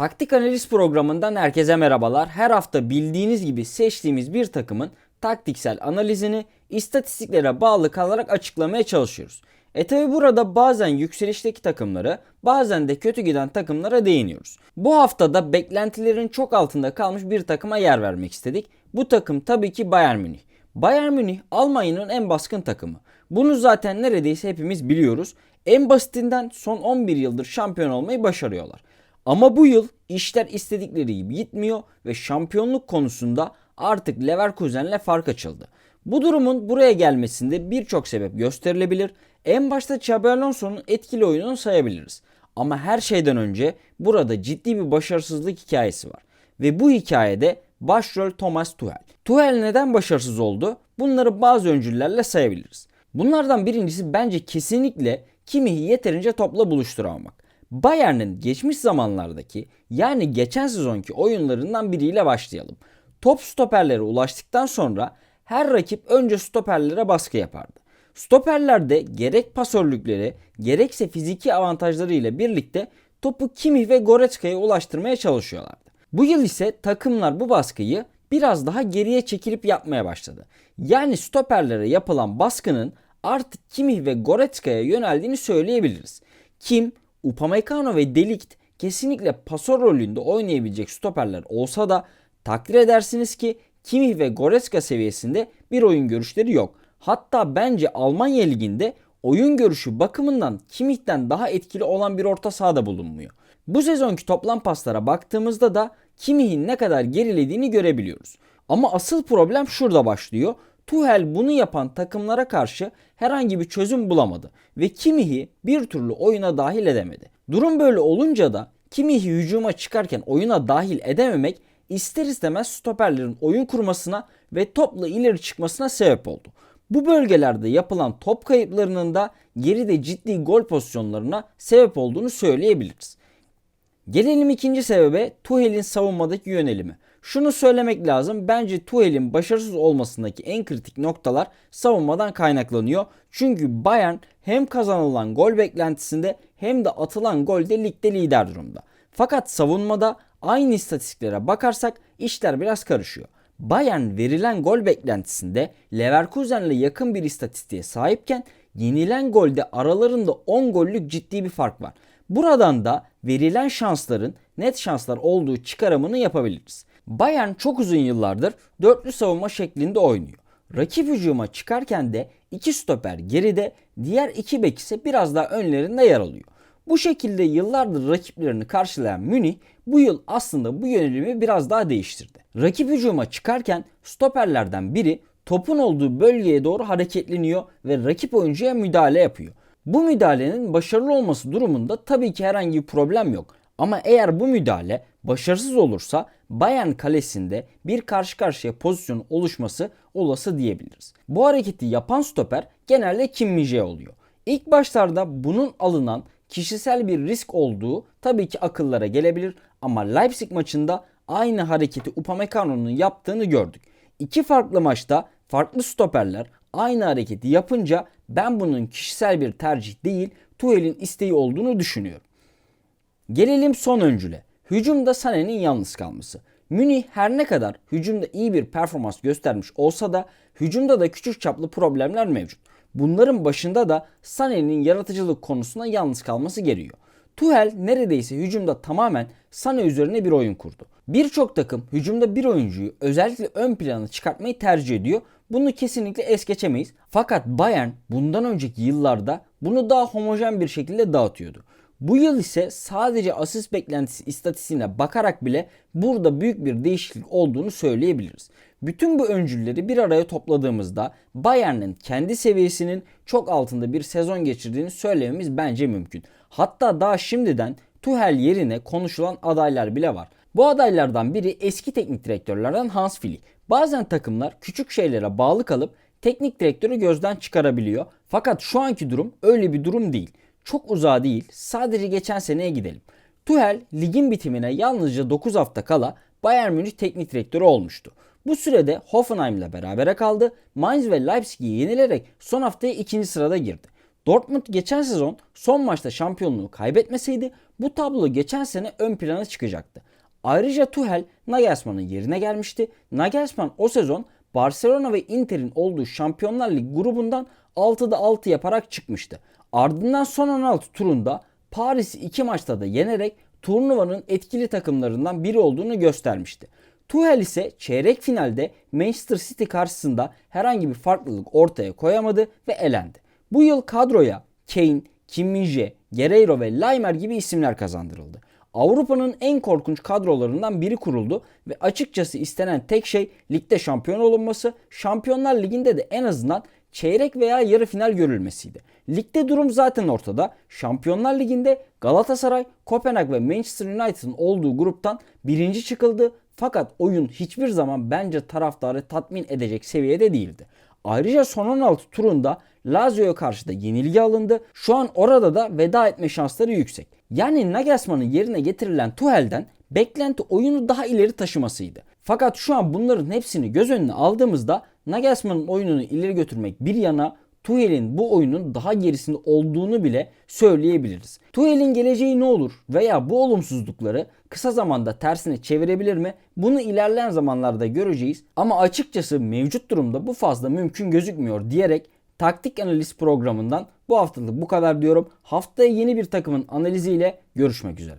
Taktik analiz programından herkese merhabalar. Her hafta bildiğiniz gibi seçtiğimiz bir takımın taktiksel analizini istatistiklere bağlı kalarak açıklamaya çalışıyoruz. E tabi burada bazen yükselişteki takımları bazen de kötü giden takımlara değiniyoruz. Bu haftada beklentilerin çok altında kalmış bir takıma yer vermek istedik. Bu takım tabii ki Bayern Münih. Bayern Münih Almanya'nın en baskın takımı. Bunu zaten neredeyse hepimiz biliyoruz. En basitinden son 11 yıldır şampiyon olmayı başarıyorlar. Ama bu yıl işler istedikleri gibi gitmiyor ve şampiyonluk konusunda artık Leverkusen'le fark açıldı. Bu durumun buraya gelmesinde birçok sebep gösterilebilir. En başta Xabi Alonso'nun etkili oyununu sayabiliriz. Ama her şeyden önce burada ciddi bir başarısızlık hikayesi var. Ve bu hikayede başrol Thomas Tuchel. Tuchel neden başarısız oldu? Bunları bazı öncüllerle sayabiliriz. Bunlardan birincisi bence kesinlikle Kimich'i yeterince topla buluşturamamak. Bayern'in geçmiş zamanlardaki yani geçen sezonki oyunlarından biriyle başlayalım. Top stoperlere ulaştıktan sonra her rakip önce stoperlere baskı yapardı. Stoperler de gerek pasörlükleri gerekse fiziki avantajları ile birlikte topu Kimmich ve Goretzka'ya ulaştırmaya çalışıyorlardı. Bu yıl ise takımlar bu baskıyı biraz daha geriye çekilip yapmaya başladı. Yani stoperlere yapılan baskının artık Kimmich ve Goretzka'ya yöneldiğini söyleyebiliriz. Kim, Upamecano ve Delikt kesinlikle pasör rolünde oynayabilecek stoperler olsa da takdir edersiniz ki Kimmich ve Goretzka seviyesinde bir oyun görüşleri yok. Hatta bence Almanya liginde oyun görüşü bakımından Kimmich'ten daha etkili olan bir orta sahada bulunmuyor. Bu sezonki toplam paslara baktığımızda da Kimmich'in ne kadar gerilediğini görebiliyoruz. Ama asıl problem şurada başlıyor. Tuchel bunu yapan takımlara karşı herhangi bir çözüm bulamadı ve Kimmich'i bir türlü oyuna dahil edemedi. Durum böyle olunca da Kimmich'i hücuma çıkarken oyuna dahil edememek ister istemez stoperlerin oyun kurmasına ve topla ileri çıkmasına sebep oldu. Bu bölgelerde yapılan top kayıplarının da geride ciddi gol pozisyonlarına sebep olduğunu söyleyebiliriz. Gelelim ikinci sebebe Tuhel'in savunmadaki yönelimi. Şunu söylemek lazım. Bence Tuhel'in başarısız olmasındaki en kritik noktalar savunmadan kaynaklanıyor. Çünkü Bayern hem kazanılan gol beklentisinde hem de atılan golde ligde lider durumda. Fakat savunmada aynı istatistiklere bakarsak işler biraz karışıyor. Bayern verilen gol beklentisinde Leverkusen'le yakın bir istatistiğe sahipken yenilen golde aralarında 10 gollük ciddi bir fark var. Buradan da verilen şansların net şanslar olduğu çıkarımını yapabiliriz. Bayern çok uzun yıllardır dörtlü savunma şeklinde oynuyor. Rakip hücuma çıkarken de iki stoper geride, diğer iki bek ise biraz daha önlerinde yer alıyor. Bu şekilde yıllardır rakiplerini karşılayan Münih bu yıl aslında bu yönelimi biraz daha değiştirdi. Rakip hücuma çıkarken stoperlerden biri topun olduğu bölgeye doğru hareketleniyor ve rakip oyuncuya müdahale yapıyor. Bu müdahalenin başarılı olması durumunda tabii ki herhangi bir problem yok. Ama eğer bu müdahale başarısız olursa Bayern kalesinde bir karşı karşıya pozisyon oluşması olası diyebiliriz. Bu hareketi yapan stoper genelde Kim Min oluyor. İlk başlarda bunun alınan kişisel bir risk olduğu tabii ki akıllara gelebilir ama Leipzig maçında aynı hareketi Upamecano'nun yaptığını gördük. İki farklı maçta farklı stoperler aynı hareketi yapınca ben bunun kişisel bir tercih değil Tuhel'in isteği olduğunu düşünüyorum. Gelelim son öncüle. Hücumda Sané'nin yalnız kalması. Münih her ne kadar hücumda iyi bir performans göstermiş olsa da hücumda da küçük çaplı problemler mevcut. Bunların başında da Sané'nin yaratıcılık konusunda yalnız kalması geliyor. Tuhel neredeyse hücumda tamamen Sané üzerine bir oyun kurdu. Birçok takım hücumda bir oyuncuyu özellikle ön plana çıkartmayı tercih ediyor. Bunu kesinlikle es geçemeyiz. Fakat Bayern bundan önceki yıllarda bunu daha homojen bir şekilde dağıtıyordu. Bu yıl ise sadece asist beklentisi istatistiğine bakarak bile burada büyük bir değişiklik olduğunu söyleyebiliriz. Bütün bu öncülleri bir araya topladığımızda Bayern'in kendi seviyesinin çok altında bir sezon geçirdiğini söylememiz bence mümkün. Hatta daha şimdiden Tuchel yerine konuşulan adaylar bile var. Bu adaylardan biri eski teknik direktörlerden Hans Flick. Bazen takımlar küçük şeylere bağlı kalıp teknik direktörü gözden çıkarabiliyor. Fakat şu anki durum öyle bir durum değil. Çok uzağa değil, sadece geçen seneye gidelim. Tuchel ligin bitimine yalnızca 9 hafta kala Bayern Münih teknik direktörü olmuştu. Bu sürede Hoffenheim ile berabere kaldı. Mainz ve Leipzig'i yenilerek son haftaya ikinci sırada girdi. Dortmund geçen sezon son maçta şampiyonluğu kaybetmeseydi bu tablo geçen sene ön plana çıkacaktı. Ayrıca Tuchel Nagelsmann'ın yerine gelmişti. Nagelsmann o sezon Barcelona ve Inter'in olduğu Şampiyonlar Ligi grubundan 6'da 6 yaparak çıkmıştı. Ardından son 16 turunda Paris'i iki maçta da yenerek turnuvanın etkili takımlarından biri olduğunu göstermişti. Tuchel ise çeyrek finalde Manchester City karşısında herhangi bir farklılık ortaya koyamadı ve elendi. Bu yıl kadroya Kane, Kim Min-jae, Guerreiro ve Laimer gibi isimler kazandırıldı. Avrupa'nın en korkunç kadrolarından biri kuruldu ve açıkçası istenen tek şey ligde şampiyon olunması, Şampiyonlar Ligi'nde de en azından çeyrek veya yarı final görülmesiydi. Ligde durum zaten ortada. Şampiyonlar Ligi'nde Galatasaray, Kopenhag ve Manchester United'ın olduğu gruptan birinci çıkıldı. Fakat oyun hiçbir zaman bence taraftarı tatmin edecek seviyede değildi. Ayrıca son 16 turunda Lazio'ya karşı da yenilgi alındı. Şu an orada da veda etme şansları yüksek. Yani Nagelsmann'ın yerine getirilen Tuchel'den beklenti oyunu daha ileri taşımasıydı. Fakat şu an bunların hepsini göz önüne aldığımızda Nagelsmann'ın oyununu ileri götürmek bir yana Tuchel'in bu oyunun daha gerisinde olduğunu bile söyleyebiliriz. Tuchel'in geleceği ne olur veya bu olumsuzlukları kısa zamanda tersine çevirebilir mi? Bunu ilerleyen zamanlarda göreceğiz. Ama açıkçası mevcut durumda bu fazla mümkün gözükmüyor diyerek taktik analiz programından bu haftalık bu kadar diyorum. Haftaya yeni bir takımın analiziyle görüşmek üzere.